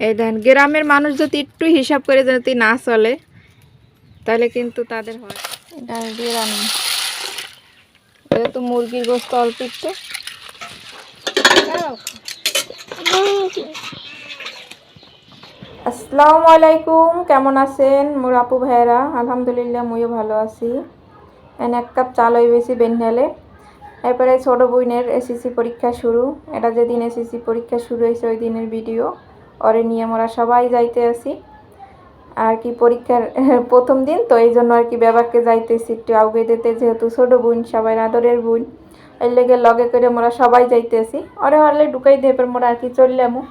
এই দেন, গ্রামের মানুষ যদি একটু হিসাব করে যদি না চলে, তাহলে কিন্তু তাদের হয়। এটা তো মুরগির গোস্ত অল্প একটু। আসসালামু আলাইকুম, কেমন আছেন মোর আপু ভাইয়েরা? আলহামদুলিল্লাহ, মুইও ভালো আছি। এন এক কাপ চাল হয়ে বেশি বেন্ডালে এরপরে ছোট বোনের এসএসসি পরীক্ষা শুরু। এটা যেদিন এসএসসি পরীক্ষা শুরু হয়েছে, ওই দিনের ভিডিও। ওরে নিয়ে আমরা সবাই যাইতে আছি আর কি পরীক্ষার প্রথম দিন, তো এই জন্য আর কি ব্যাপারকে যাইতেছি একটু আউগে দিতে, যেহেতু ছোট বোন, সবাই আদরের বোন। এর লেগে লগে করে মোরা সবাই যাইতেছি ওরে হলে ঢুকাই দিয়ে এরপর মোরা আর কি চললামও।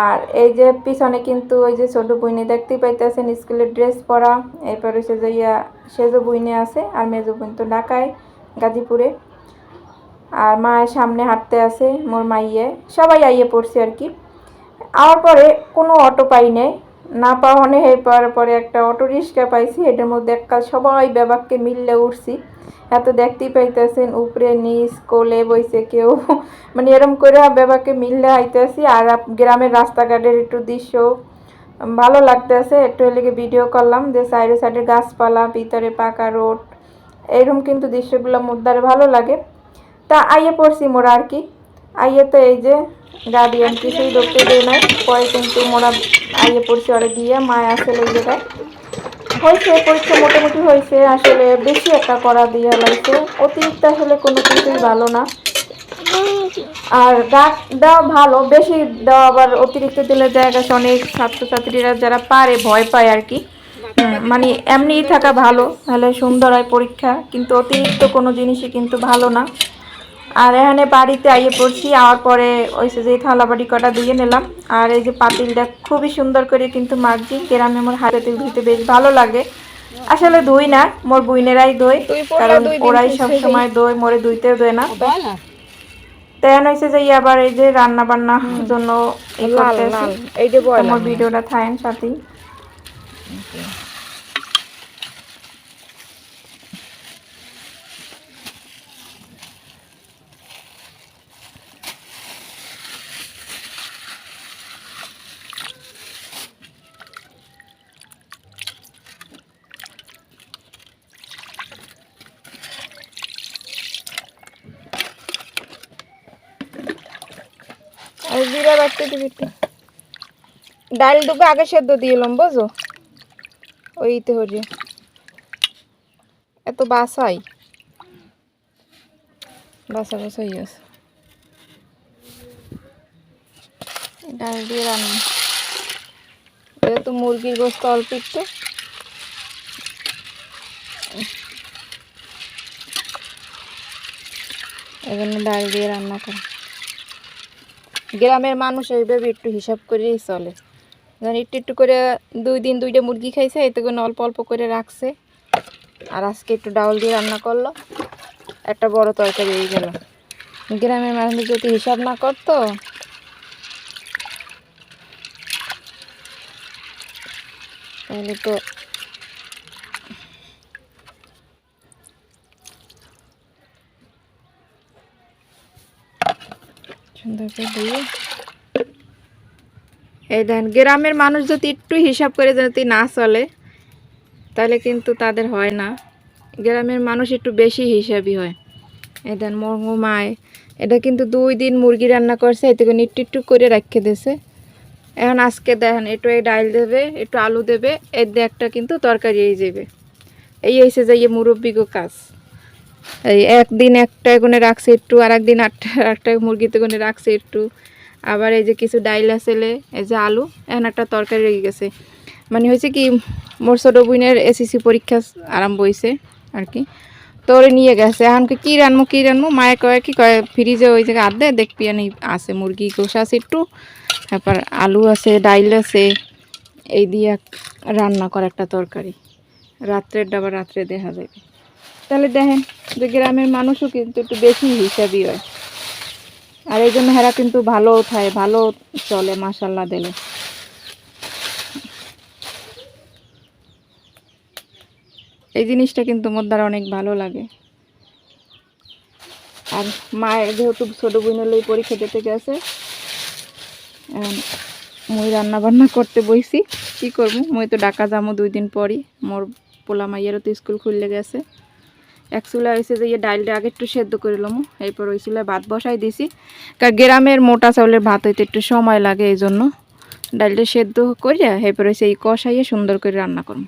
আর এই যে পিছনে কিন্তু ওই যে ছোট বইনে দেখতেই পাইতেছেন স্কুলের ড্রেস পরা। এরপর হচ্ছে যে ইয়া সেজো বইনে আছে, আর মেজো বোন তো ঢাকায়, গাজীপুরে। আর মায়ের সামনে হাঁটতে আছে, মোর মাইয়ে। সবাই আইয়ে পড়ছে আর কি। আওয়ার পরে কোনো অটো পাই নাই। না হয়ে পাওয়ার পরে একটা অটো রিক্সা পাইছি, এটার মধ্যে এককাল সবাই ব্যাবাককে মিললে উঠছি এত দেখতেই পাইতেছেন, উপরে নিচ, কোলে বইছে কেউ। মানে এরম করে ব্যাবাকে মিললে আইতেছি, আর গ্রামের রাস্তাঘাটের একটু দৃশ্য। ভালো লাগতেছে, একটু এলাকে ভিডিও করলাম, যে সাইডে সাইডে গাছপালা, ভিতরে পাকা রোড। এইরকম কিন্তু দৃশ্যগুলো মুদ্রারে ভালো লাগে। তা আইয়ে পড়ছি মোরা আর কি। আইয়ে তো এই যে গার্ডিয়ান কিছুই ঢুকতে দেয় নাই পরে কিন্তু মোরা আইয়ে পড়ছি ওরে দিয়ে, মায় আসলে জায়গায় হয়েছে, পরীক্ষা মোটামুটি হয়েছে, আসলে বেশি একটা করা দিয়ে লাগছে অতিরিক্ত আসলে কোনো কিছুই ভালো না। আর ডাক দেওয়া ভালো, বেশি দেওয়া আবার অতিরিক্ত দিলে জায়গা অনেক ছাত্রছাত্রীরা যারা পারে, ভয় পায় আর কি। মানে এমনিই থাকা ভালো, তাহলে সুন্দর হয় পরীক্ষা, কিন্তু অতিরিক্ত কোনো জিনিসই কিন্তু ভালো না। আর এখানে বাড়িতে আইয়ে পড়ছি আওয়ার পরে ওই যে থালা বাড়ি কটা দিয়ে নিলাম। আর এই যে পাতিলটা খুবই সুন্দর করে কিন্তু মারছি গ্রামে আমার হাতে ধুইতে বেশ ভালো লাগে। আসলে ধুই না মোর বুইনেরাই দই কারণ ওরাই সব সময় দই মোরে ধুইতেও দেয় না। তেন হয়েছে যে আবার এই যে রান্না বান্না জন্য এই বয়লা আমার ভিডিওটা থাকেন সাথেই আর জিরা বাটতে দিবি একটু। ডাল দুটো আগে সেদ্ধ দিয়ে এলাম বুঝো ওইতে হরি এত বাসাই বাসা বাসাই আছে ডাল দিয়ে রান্না। তো মুরগির গোস্ত অল্প একটু। এজন্য ডাল দিয়ে রান্না করা। গ্রামের মানুষ এইভাবে একটু হিসাব করেই চলে। যেন একটু একটু করে দুই দিন দুইটা মুরগি খাইছে, এতে করে অল্প অল্প করে রাখছে। আর আজকে একটু ডাউল দিয়ে রান্না করল, একটা বড় তরকারি হয়ে গেল। গ্রামের মানুষ যদি হিসাব না করতো, তাহলে তো এই দেন, গ্রামের মানুষ যদি একটু হিসাব করে যদি না চলে, তাহলে কিন্তু তাদের হয় না। গ্রামের মানুষ একটু বেশি হিসাবই হয়। এই দেন মর্মমায় এটা কিন্তু দুই দিন মুরগি রান্না করছে, এতে একটু একটু করে রেখে দিয়েছে। এখন আজকে দেখেন, একটু এই ডাল দেবে, একটু আলু দেবে, এর দিয়ে একটা কিন্তু তরকারি এই যাবে এই হয়েছে যে ইয়ে মুরব্বিগো কাজ। এই একদিন একটা গুনে রাখছে একটু আর একদিন আটটা একটা মুরগিতে গুনে রাখছে একটু। আবার এই যে কিছু ডাইল আসলে এই যে আলু, এখন একটা তরকারি রেগে গেছে। মানে হয়েছে কি, মোর ছোটো বোনের এসএসসি পরীক্ষা আরম্ভ হয়েছে আর কি। তো ওরে নিয়ে গেছে। এখন কি রানবো কী রানবো মায়ে কয় কি কয়, ফ্রিজে ওই জায়গায় আদে, দেখবি আনি আছে মুরগি কষা আছে একটু। তারপর আলু আছে, ডাইল আছে, এই দিয়ে রান্না করা একটা তরকারি। রাত্রের ডাবা রাত্রে দেখা যাবে। তাহলে দেখেন যে গ্রামের মানুষও কিন্তু একটু বেশি হিসাবই হয়। আর এই জন্য হেরা কিন্তু ভালো খায় ভালো চলে মাসাল্লাহ দিলে। এই জিনিসটা কিন্তু মোর দ্বারা অনেক ভালো লাগে। আর মায়ের যেহেতু ছোটো বোনের লই পরীক্ষা দিতে গেছে মুই রান্না বান্না করতে বইছি, কি করব? মুই তো ডাকা যাব দুই দিন পরই। মোর পোলা মাইয়েরও তো স্কুল খুললে গেছে। এক চুলা হয়েছে যে ইয়ে ডাইলটা আগে একটু সেদ্ধ করে লমু, এরপর ওই চুলায় ভাত বসাই দিছি। কারণ গ্রামের মোটা চাউলের ভাত হইতে একটু সময় লাগে এই জন্য। ডালটা সেদ্ধ করিয়া এরপর হচ্ছে এই কষাইয়ে সুন্দর করে রান্না করব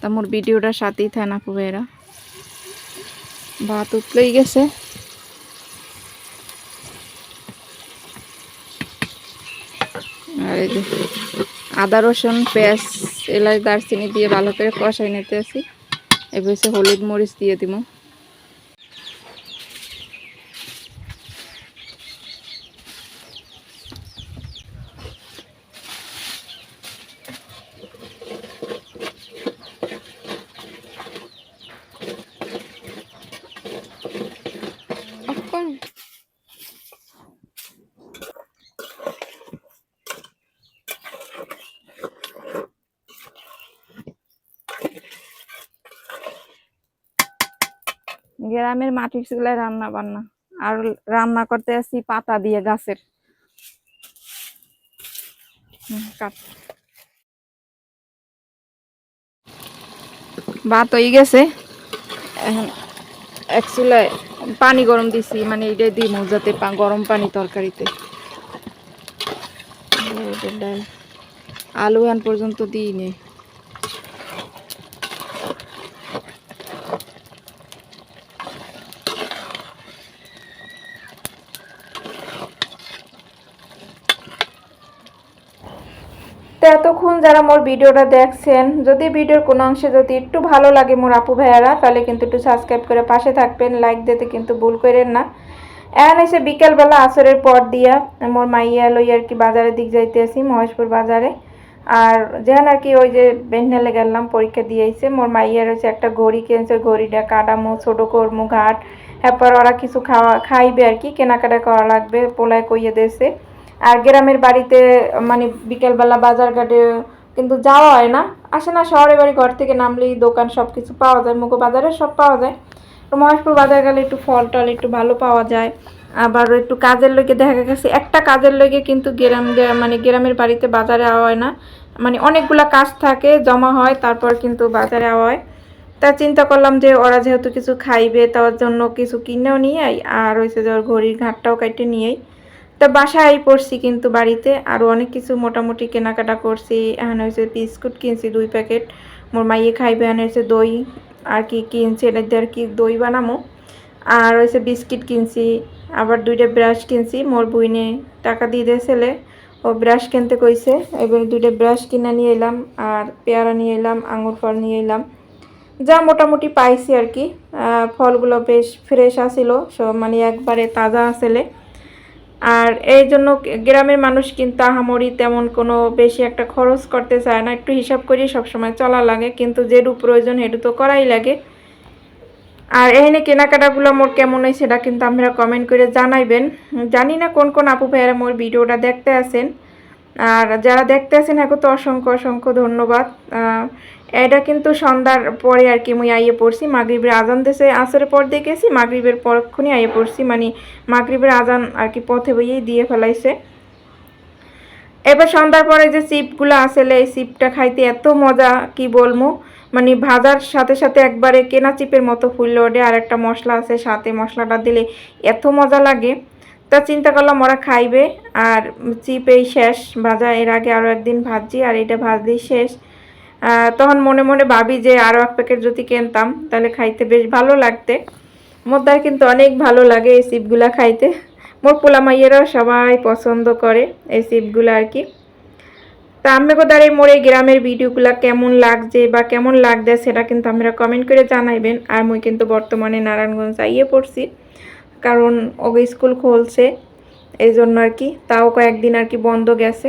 তা মোর ভিডিওটার সাথেই থাকে না খুব এরা ভাত উতলেই গেছে। আর এই যে আদা রসুন, পেঁয়াজ, এলাচ, দারচিনি দিয়ে ভালো করে কষাই নিতে আসি এবার হলুদ মরিচ দিয়ে দিব। গ্রামের মাটির চুলায় রান্না বান্না আর রান্না করতে আসি পাতা দিয়ে গাছের। কাট। ভাত হয়ে গেছে। এখন এক চুলায় পানি গরম দিছি মানে এটা দিই যাতে গরম পানি তরকারিতে। আলু এখন পর্যন্ত দিই নেই তো এতক্ষণ যারা মোর ভিডিওটা দেখছেন, যদি ভিডিওর কোনো অংশে যদি একটু ভালো লাগে মোর আপু ভাইয়ারা, তাহলে কিন্তু একটু সাবস্ক্রাইব করে পাশে থাকবেন লাইক দিতে কিন্তু ভুল করেন না। এখন এসে বিকেলবেলা আসরের পর দিয়া মোর মাইয়া লই আর কি বাজারের দিক যাইতে আসি মহেশপুর বাজারে। আর যেখানে আর কি ওই যে বেন্নালে গেলাম, পরীক্ষা দিয়ে আইছে মোর মাইয়ার হচ্ছে একটা ঘড়ি কিনছে, ঘড়িটা কাটামো, ছোটো করমু ঘাট। এরপর ওরা কিছু খাওয়া, খাইবে আর কি, কেনাকাটা করা লাগবে, পোলায় কইয়ে দেশে আর গ্রামের বাড়িতে মানে বিকেলবেলা বাজার ঘাটে কিন্তু যাওয়া হয় না। আসে না শহরে বাড়ি, ঘর থেকে নামলেই দোকান সব কিছু পাওয়া যায় মুগো বাজারে সব পাওয়া যায়। তো মহেশপুর বাজার গেলে একটু ফল টল একটু ভালো পাওয়া যায়। আবার একটু কাজের লগে দেখা গেছে, একটা কাজের লগে কিন্তু গ্রাম মানে গ্রামের বাড়িতে বাজারে আওয়া হয় না। মানে অনেকগুলা কাজ থাকে, জমা হয়, তারপর কিন্তু বাজারে আওয়া হয়। তা চিন্তা করলাম যে ওরা যেহেতু কিছু খাইবে, তার জন্য কিছু কিনেও নিয়ে আই, আর হয়েছে যে ওর ঘড়ির ঘাটটাও কাটে নিয়ে আই। তা বাসায় পড়ছি কিন্তু বাড়িতে। আরও অনেক কিছু মোটামুটি কেনাকাটা করছি। এখন হয়েছে বিস্কুট কিনছি দুই প্যাকেট। মোর মাইয়ে খাইবে, এখন হয়েছে দই। আর কি কিনছি এটা দিয়ে আর কি দই বানামো। আর হয়েছে বিস্কিট কিনছি। আবার দুইটা ব্রাশ কিনছি। মোর বুইনে টাকা দিয়ে দিয়ে ছেলে। ও ব্রাশ কিনতে কইছে। এবার দুইটা ব্রাশ কিনে নিয়ে এলাম। আর পেয়ারা নিয়ে এলাম, আঙুর ফল নিয়ে এলাম। যা মোটামুটি পাইছি আর কি। ফলগুলো বেশ ফ্রেশ আসিল। সব মানে একবারে তাজা আসলে আর এই জন্য গ্রামের মানুষ কিন্তু আহামরি তেমন কোনো বেশি একটা খরচ করতে চায় না। একটু হিসাব করেই সবসময় চলা লাগে, কিন্তু যেটু প্রয়োজন হেটু তো করাই লাগে। আর এখানে কেনাকাটাগুলো মোর কেমন হয় সেটা কিন্তু আপনারা কমেন্ট করে জানাইবেন। জানি না কোন কোন আপু ভাইয়েরা মোর ভিডিওটা দেখতে আসেন আর যারা দেখতে আসেন এখন তো অসংখ্য অসংখ্য ধন্যবাদ। এটা কিন্তু সন্ধ্যার পরে আর কি মুই আইয়ে পড়ছি, মাগরিবের আজান দেশে আসরের পর দেখেছি মাগরিবের পরক্ষণই আইয়ে পড়ছি মানে মাগরিবের আজান আর কি পথে বইয়েই দিয়ে ফেলাইছে। এবার সন্ধ্যার পরে যে চিপগুলো আসলে এই চিপটা খাইতে এত মজা, কি বলব মানে ভাজার সাথে সাথে একবারে কেনা চিপের মতো ফুললে ওঠে, আর একটা মশলা আছে, সাথে মশলাটা দিলে এত মজা লাগে। তা চিন্তা করলাম ওরা খাইবে, আর চিপ এই শেষ, ভাজা এর আগে আরও একদিন ভাজি আর এটা ভাজলেই শেষ। তখন মনে মনে ভাবি যে আরও এক প্যাকেট যদি কিনতাম, তাহলে খাইতে বেশ ভালো লাগতে। মোদ্দার কিন্তু অনেক ভালো লাগে এই চিপগুলা খাইতে। মোর পোলা মাইয়েরাও সবাই পছন্দ করে এই চিপগুলো আর কি। তা আমাকে দ্বারা মোর এই গ্রামের ভিডিওগুলো কেমন লাগছে বা কেমন লাগছে সেটা কিন্তু আমরা কমেন্ট করে জানাইবেন। আর মুই কিন্তু বর্তমানে নারায়ণগঞ্জ আইয়ে পড়ছি, কারণ ওকে স্কুল খুলছে এই জন্য আর কি। তাও কয়েকদিন আর কি বন্ধ গেছে।